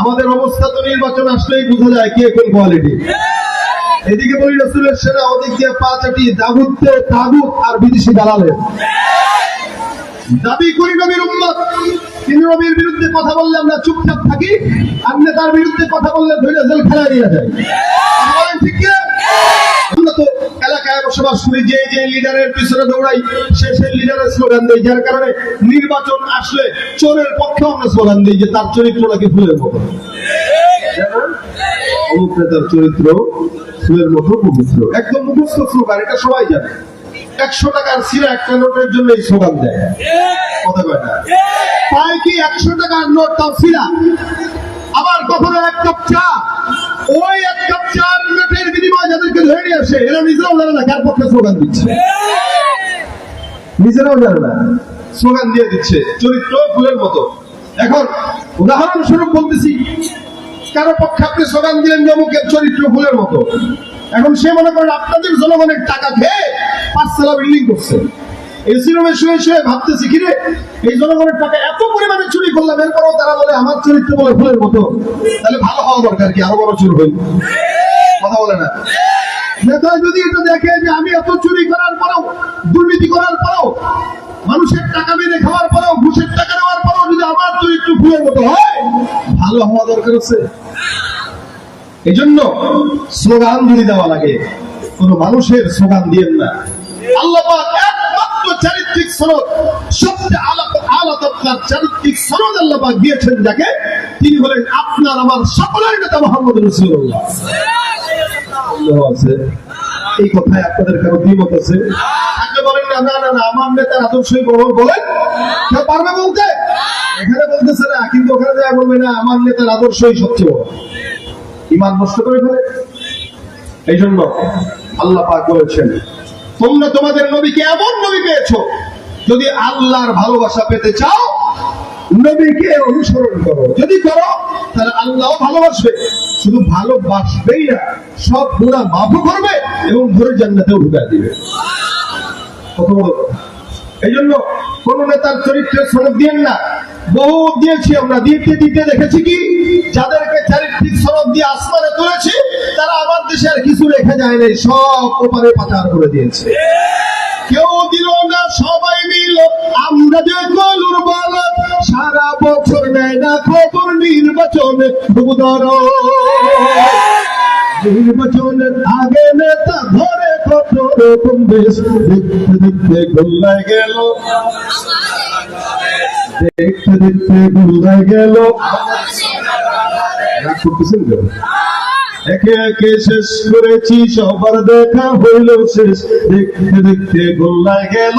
আমাদের অবস্থা তো নির্বাচন আসলেই বোঝা যায় কে কোন কোয়ালিটি এদিকে বলি রসুলের সেনা ওদিক দিয়ে পা চাটিয়ে দাগুতে তাগুত আর বিদেশি দালালের। দাবি করি নবীর উম্মত তিনি নবীর বিরুদ্ধে কথা বললে আমরা চুপচাপ থাকি আর নেতার বিরুদ্ধে কথা বললে ধৈর্য জেল খেলায় নিয়ে যায়। ঠিক এলাকায় বসবাস করি, যে যে লিডারের পিছনে দৌড়াই, সে সেই লিডারের স্লোগান দেয় যার কারণে নির্বাচন আসলে চোরের পক্ষে আমরা স্লোগান দিই যে তার ফুলের মতো। চরিত্র ফুলের মতো একদম মুখস্থ স্লোগান, এটা সবাই জানে। একশো টাকার সিরা একটা নোটের জন্য এই স্লোগান দেয়। কথা পায় কি একশো টাকার নোট তাও সিরা? আবার কখনো এক কাপ চা? ওই এক কাপ চার আসে, এরা নিজেরাও জানে না কার পক্ষে স্লোগান দিচ্ছে। নিজেরাও জানে না স্লোগান দিয়ে দিচ্ছে, চরিত্র ফুলের মতো। এখন উদাহরণস্বরূপ বলতেছি, কারও পক্ষে আপনি স্লোগান দিলেন অমুকের চরিত্র ফুলের মতো। এখন সে মনে করেন আপনাদের জনগণের টাকা খেয়ে পাঁচতলা বিল্ডিং করছে। এসি রুমে শুয়ে শুয়ে ভাবতেছি কিরে এই জনগণের টাকা এত পরিমাণে চুরি করলাম, এরপরেও তারা বলে আমার চরিত্র বলে ফুলের মতো। তাহলে ভালো হওয়া দরকার কি? আরও বড় চুর হই কথা বলে না। নেতা যদি এটা দেখে যে আমি এত চুরি করার পরেও, দুর্নীতি করার পরেও, মানুষের টাকা মেরে খাওয়ার পরেও, ঘুষের টাকা নেওয়ার পরেও যদি আমার মতো হয়, ভালো হওয়া দরকার আছে এই জন্য স্লোগান যদি দেওয়া লাগে। কোন মানুষের স্লোগান না। আল্লাহ একমাত্র চারিত্রিক সনদ, সবচেয়ে আলা আলা তবকার চারিত্রিক সনদ আল্লাহ দিয়েছেন যাকে, তিনি হলেন আপনার আমার সকলের নেতা মোহাম্মদ রসুল্লাহ এই আমার নেতার আদর্শই সবচেয়ে ইমান নষ্ট করে ফেলে। এই জন্য আল্লাহ পাক বলেছেন, তোমরা তোমাদের নবীকে এমন নবী পেয়েছ, যদি আল্লাহর ভালোবাসা পেতে চাও, নবীকে অনুসরণ করো। যদি করো, তাহলে আল্লাহ ভালোবাসবে। শুধু ভালোবাসবেই না, সব গুণা মাফও করবে এবং ধরে জান্নাতেও ঢুকায় দিবে। কত বড় কথা। এই জন্য কোন নেতার চরিত্রের সনদ দিয়েন না। বহু দিয়েছি আমরা। দিতে দিতে দেখেছি কি? যাদেরকে চারিত্রিক সনদ দিয়ে আসমানে তুলেছি, তারা আমার দেশে আর কিছু রেখে যায় নাই, সব ওপারে পাচার করে দিয়েছে। কেউ দিল না, সবাই মিল। আমরা যে কলুর বালক, সারা বছর নেয় না খবর নির্বাচনে ভুদর নির্বাচনের আগে কত রকম দেখতে দেখতে গেল। দেখতে দেখতে গেল। একে একে শেষ করেছি, সবার দেখা হইল শেষ। দেখতে দেখতে গোল্লায় গেল।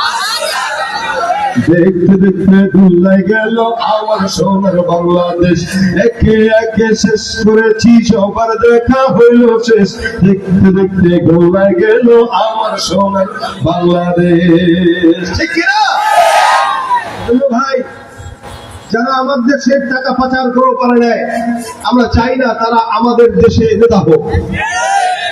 দেখতে দেখতে গেল আমার সোনার বাংলাদেশ। একে একে শেষ করেছি, সবার দেখা হইল শেষ। দেখতে দেখতে গেল আমার সোনার বাংলাদেশ। ভাই, যারা আমার দেশের টাকা পাচার করে পারে নেয় আমরা চাই না তারা আমাদের দেশে নেতা হোক।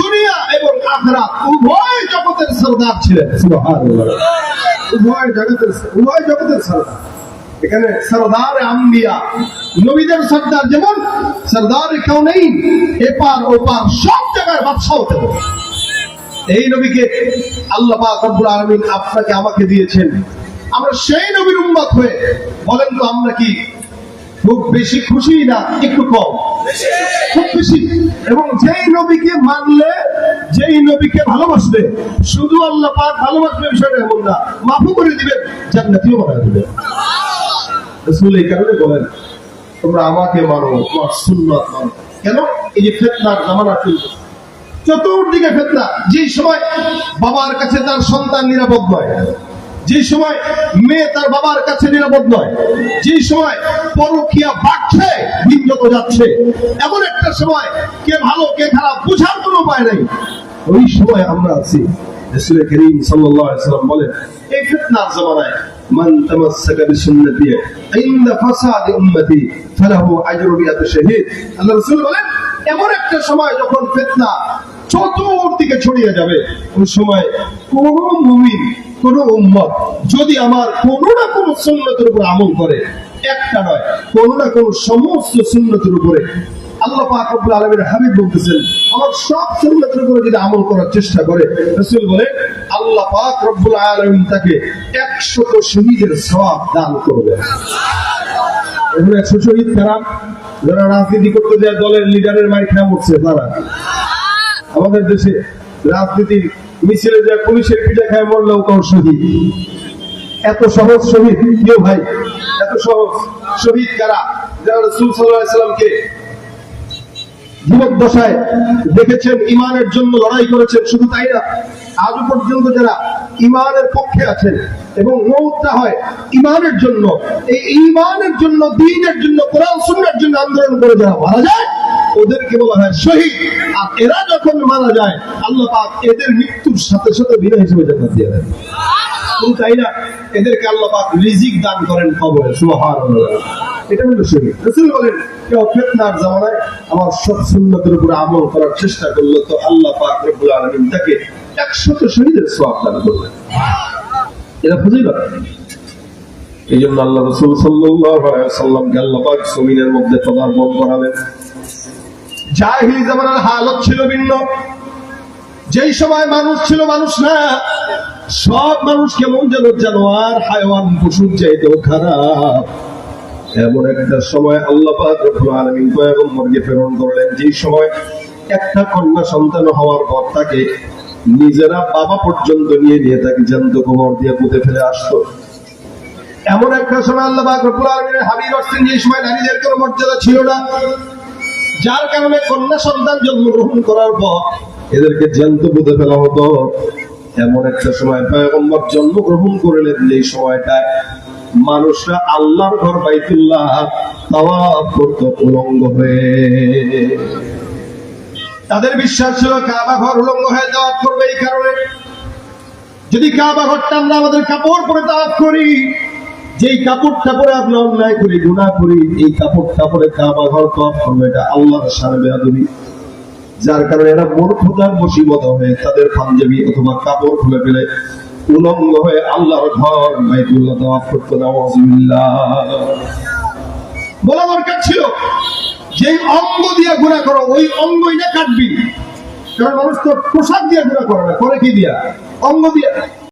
দুনিয়া এবং আখরা উভয় জগতের সরদার ছিলেন। উভয় জগতের উভয় জগতের সরদার। এখানে সরদার আম্বিয়া, নবীদের সর্দার যেমন, সরদার কেউ নেই, এপার ওপার সব জায়গায় বাদশাহ হতে হবে। এই নবীকে আল্লাহ পাক রব্বুল আলামিন আপনাকে, আমাকে দিয়েছেন। আমরা সেই নবীর উম্মত হয়ে বলেন তো আমরা কি খুব বেশি খুশি না একটু কম? খুব বেশি। এবং যেই নবীকে মানলে, যেই নবীকে ভালোবাসবে, শুধু আল্লাহ পাক ভালোবাসবে বিষয়টা এমন না করে জান্নাতিও বানায় দিবেন। রসুল এই কারণে বলেন, তোমরা আমাকে মানো সুন্নত মানো। কেন? এই যে ফেতনার জামানা চলছে। চতুর্দিকে ফেতনা। যে সময় বাবার কাছে তার সন্তান নিরাপদ নয় যে সময় মেয়ে তার বাবার কাছে নিরাপদ নয়, যে সময় পরকিয়া বাড়ছে, দিন যাচ্ছে, এমন একটা সময় কে ভালো, কে খারাপ বোঝার কোনো উপায় নেই। ওই সময় আমরা আছি। চতুর্দিকে ছড়িয়ে যাবে, ওই সময় কোন মুমিন কোন উম্মত যদি আমার কোন না কোন সুন্নতের উপর আমল করে, একটা নয়, কোন না কোন সমস্ত সুন্নতের উপরে। আল্লাহ পাক হাবিব বলতেছেন, আমার সব সুন্নতের উপরে যদি আমল করার চেষ্টা করে বলে, আল্লাহ পাক রব্বুল আলামিন তাকে 100 শহীদের দান করবে 100 শহীদ যারা রাজনীতি করতে যায়, দলের লিডারের মাই খেয়া মরছে, তারা। আমাদের দেশে রাজনীতির মিছিলে যায় পুলিশের পিঠা খায় মরলেও কেউ শহীদ। এত সহজ শহীদ কেউ ভাই, এত সহজ শহীদ কারা? যারা রসুল সাল্লাহ সাল্লামকে জীবদ্দশায় দেখেছেন ইমানের জন্য লড়াই করেছেন, শুধু তাই না, আজও পর্যন্ত যারা ইমানের পক্ষে আছেন এবং মৌতটা হয় ইমানের জন্য, এই ইমানের জন্য, দিনের জন্য, কোরআন সুন্নার জন্য আন্দোলন করে যারা মারা যায় ওদেরকে বলা হয়? শহীদ। আর এরা যখন মারা যায়, আল্লাহ পাক এদের মৃত্যুর সাথে সাথে বিনা হিসেবে জান্নাত দিয়ে দেন। তাই না? এদেরকে আল্লাহ পাক রিজিক দান করেন কবরে। সুবহানাল্লাহ। এটা হলো শহীদ। বলেন, কেউ জামানায় আমার সব সুন্নতের উপর আমল করার চেষ্টা করল তো আল্লাহ পাক রব্বুল আলামিন তাকে 100 শহীদের দান করবেন। এটা ফজিলত। এই জন্য আল্লাহ রসুল সাল্লাল্লাহু আলাইহি ওয়াসাল্লামকে আল্লাহ পাক জমিনের মধ্যে পদার্পণ করালেন। জাহিলি জামানার হালত ছিল ভিন্ন। যেই সময় মানুষ ছিল মানুষ না, সব মানুষ কেমন যেন জানোয়ার, হায়ওয়ান, পশুর চাইতেও খারাপ। এমন একটা সময় আল্লাহ প্রেরণ করলেন। যেই সময় একটা কন্যা সন্তান হওয়ার পর তাকে নিজেরা বাবা পর্যন্ত নিয়ে নিয়ে তাকে জ্যান্ত কোমর দিয়ে পুঁতে ফেলে আসতো এমন একটা সময় আল্লাহ হাবিব আসছেন যে সময় নারীদের কোনো মর্যাদা ছিল না। যার কারণে কন্যা সন্তান জন্মগ্রহণ করার পর এদেরকে জ্যান্ত পুঁতে ফেলা হতো। এমন একটা সময় পয়গম্বর জন্মগ্রহণ করলেন যে সময়টায় মানুষরা আল্লাহর ঘর বাইতুল্লাহ তাওয়াফ করতো উলঙ্গ হয়ে। তাদের বিশ্বাস ছিল কাবা ঘর উলঙ্গ হয়ে তাওয়াফ করবে এই কারণে। যদি কাবা ঘরটা আমরা আমাদের কাপড় পরে তাওয়াফ করি যেই কাপড়টা পরে আমরা অন্যায় করি, গুনাহ করি, এই কাপড়টা পরে কাবা ঘর তাওয়াফ করবে, এটা আল্লাহর সামনে বেয়াদবি। যার কারণে এরা মূর্খতার বশীভূত হয়ে তাদের পাঞ্জাবি অথবা কাপড় খুলে ফেলে উলঙ্গ হয়ে আল্লাহর ঘর বাইতুল্লাহ তাওয়াফ করতে নাউজুবিল্লাহ বলা দরকার ছিল, যেই অঙ্গ দিয়ে গুণা করো, ওই অঙ্গই না কাটবি। কারণ মানুষ তো পোশাক দিয়ে গুণা করে না, করে কি দিয়া? অঙ্গ দিয়া।